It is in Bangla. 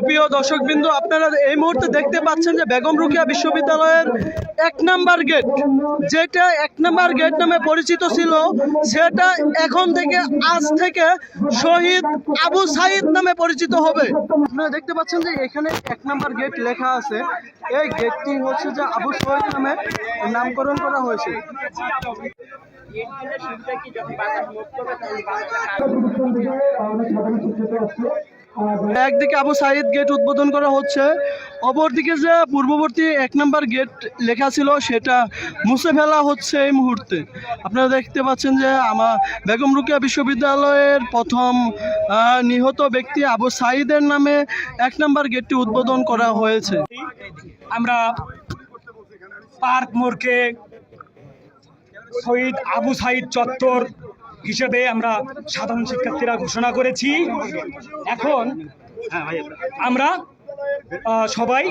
সুপ্রিয় দর্শকবৃন্দ আপনারা এই মুহূর্তে দেখতে পাচ্ছেন যে বেগম রুকিয়া বিশ্ববিদ্যালয়ের এক নাম্বার গেট যেটা এক নাম্বার গেট নামে পরিচিত ছিল সেটা এখন থেকে আজ থেকে শহীদ আবু সাইদ নামে পরিচিত হবে। আপনারা দেখতে পাচ্ছেন যে এখানে এক নাম্বার গেট লেখা আছে। এই গেটটি হচ্ছে যে আবু শহীদ নামে নামকরণ করা হয়েছে। একদিকে আবু সাইদ গেট উদ্বোধন করা হচ্ছে, অপরদিকে যে পূর্ববর্তী এক নম্বর গেট লেখা ছিল সেটা মুছে ফেলা হচ্ছে এই মুহূর্তে। আপনারা দেখতে পাচ্ছেন যে আমার বেগম রুকিয়া বিশ্ববিদ্যালয়ের প্রথম নিহত ব্যক্তি আবু সাইদের নামে এক নম্বর গেটটি উদ্বোধন করা হয়েছে। আমরা পার্ক মোড়কে শহীদ আবু সাইদ চত্বর হিসেবে আমরা সাধারণ শিক্ষার্থীরা ঘোষণা করেছি। এখন আমরা সবাই